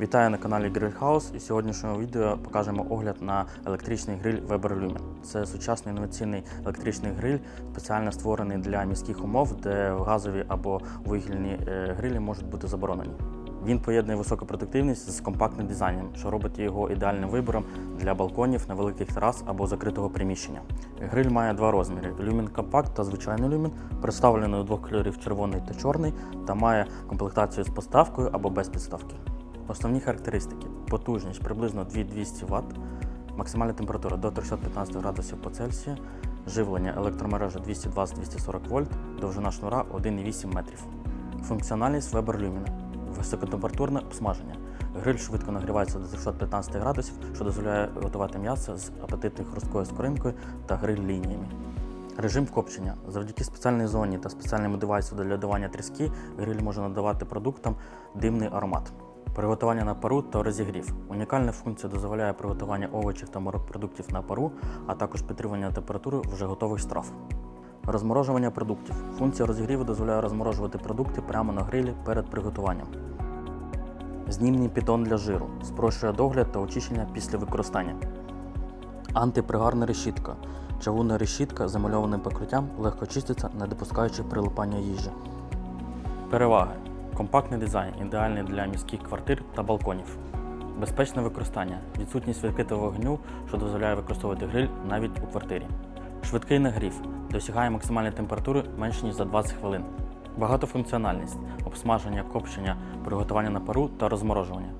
Вітаю на каналі Grill House і в сьогоднішньому відео покажемо огляд на електричний гриль Weber Lumen. Це сучасний інноваційний електричний гриль, спеціально створений для міських умов, де газові або вугільні е, грилі можуть бути заборонені. Він поєднує високу продуктивність з компактним дизайном, що робить його ідеальним вибором для балконів, невеликих терас або закритого приміщення. Гриль має два розміри: Lumen Compact та звичайний Lumen, представлений у двох кольорів червоний та чорний, та має комплектацію з поставкою або без підставки. Основні характеристики: потужність приблизно 2200 Вт, максимальна температура до 315 градусів по Цельсію, живлення електромережа 220-240 вольт, довжина шнура 1,8 метрів. Функціональність Weber Lumen. Високотемпературне обсмаження. Гриль швидко нагрівається до 315 градусів, що дозволяє готувати м'ясо з апетитною хрусткою скоринкою та гриль-лініями. Режим копчення. Завдяки спеціальній зоні та спеціальному девайсу для додавання тріски гриль може надавати продуктам димний аромат. Приготування на пару та розігрів. Унікальна функція дозволяє приготування овочів та морепродуктів на пару, а також підтримання температури вже готових страв. Розморожування продуктів. Функція розігріву дозволяє розморожувати продукти прямо на грилі перед приготуванням. Знімний піддон для жиру. Спрощує догляд та очищення після використання. Антипригарна решітка. Чавунна решітка з емальованим покриттям легко чиститься, не допускаючи прилипання їжі. Переваги. Компактний дизайн, ідеальний для міських квартир та балконів. Безпечне використання, відсутність відкритого вогню, що дозволяє використовувати гриль навіть у квартирі. Швидкий нагрів досягає максимальної температури менш ніж за 20 хвилин. Багатофункціональність, обсмаження, копчення, приготування на пару та розморожування.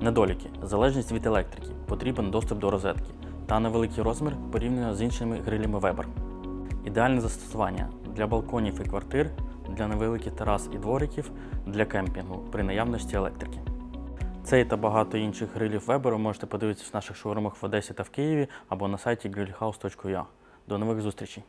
Недоліки залежність від електрики, потрібен доступ до розетки та невеликий розмір порівняно з іншими грилями Weber. Ідеальне застосування для балконів і квартир, для невеликих терас і двориків, для кемпінгу при наявності електрики. Цей та багато інших грилів Weber можете подивитися в наших шоурумах в Одесі та в Києві або на сайті grillhouse.ua. До нових зустрічей!